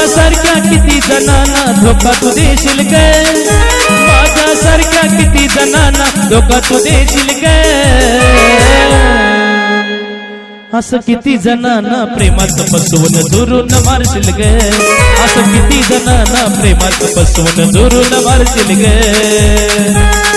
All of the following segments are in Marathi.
माझ्यासारख्या किती जणांना धोका तू देशील ग? माझ्यासारख्या किती जणांना धोका तू देशील ग? असं किती जणांना प्रेमात बसवून दुरून मारशील ग? असं किती जणांना प्रेमात बसवून दुरून मारशील ग?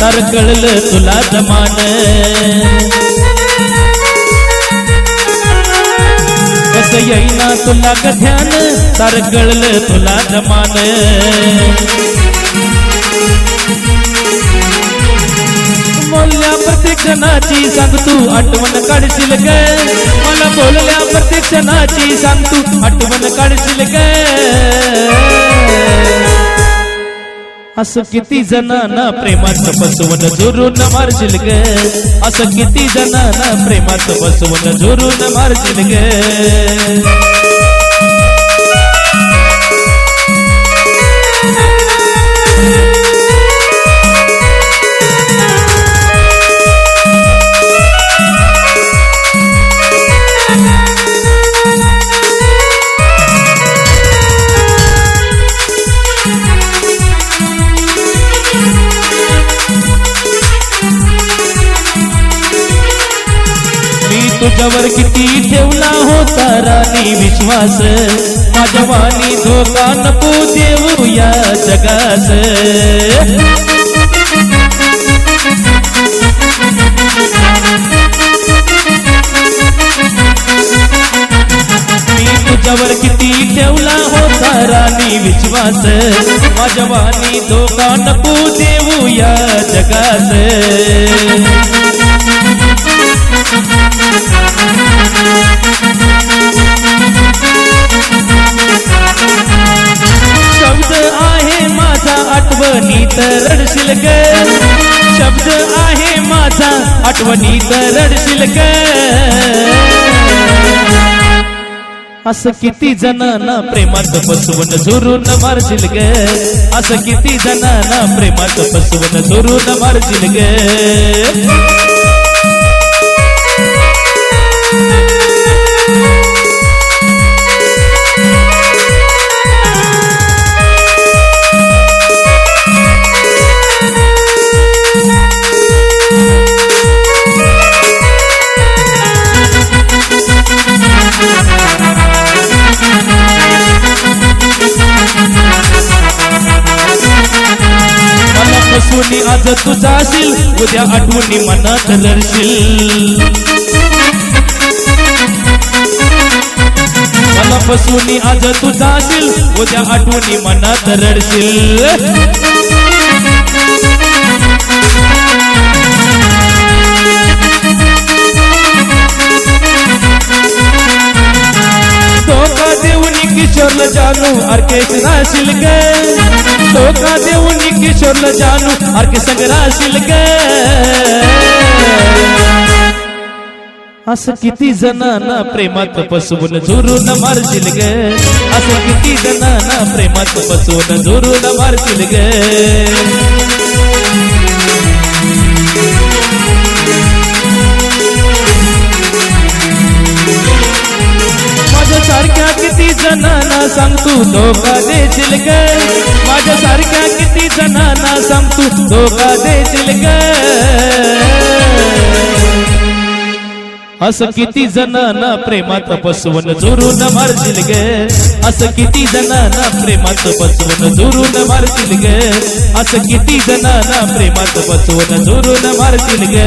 तर कळलं तुला जमान कसं येईना तुला ग ध्यान तर कळलं तुला जमान बोलल्या प्रत्येक सांग तू आठवण काढशील मला बोलल्या सांग तू आठवण काढशील असं किती जणांना प्रेमात बसवून जोरून मारशील ग. असं किती जणांना प्रेमात बसवून जोरून मारशील ग. तुझ्यावर किती ठेवला होता राणी विश्वास। माझ्या धोका नको देऊ या जगास। मी किती ठेवला होता राणी विश्वास। माझ्या धोका नको देऊ या जगास। आठवणीत रडशील ग. शब्द आहे माझा आठवणीत रडशील ग. असं किती जणांना प्रेमात बसवून झुरून मारशील ग. असं किती जणांना प्रेमात बसवून झुरून मारशील ग. आठवणी आज तू जाशील उद्या आठवणी मनात रडशील मला फसवून आज तू जाशील उद्या आठवणी मनात रडशील किशोरला जानू अर्केश राशील ग धोका देऊन किशोरला जानू अर्के संग राशील ग असं किती जणांना प्रेमात फसवून झुरून मारशील ग। असं किती जणांना प्रेमात फसवून झुरून मारशील ग। सांग तू धोका देशील ग माझ्या सारख्या किती जणांना सांग तू धोका देशील ग असं किती जणांना प्रेमात बसवून झुरून मारशील ग असं किती जणांना प्रेमात बसवून झुरून मारशील ग असं किती जणांना प्रेमात बसवून झुरून मारशील ग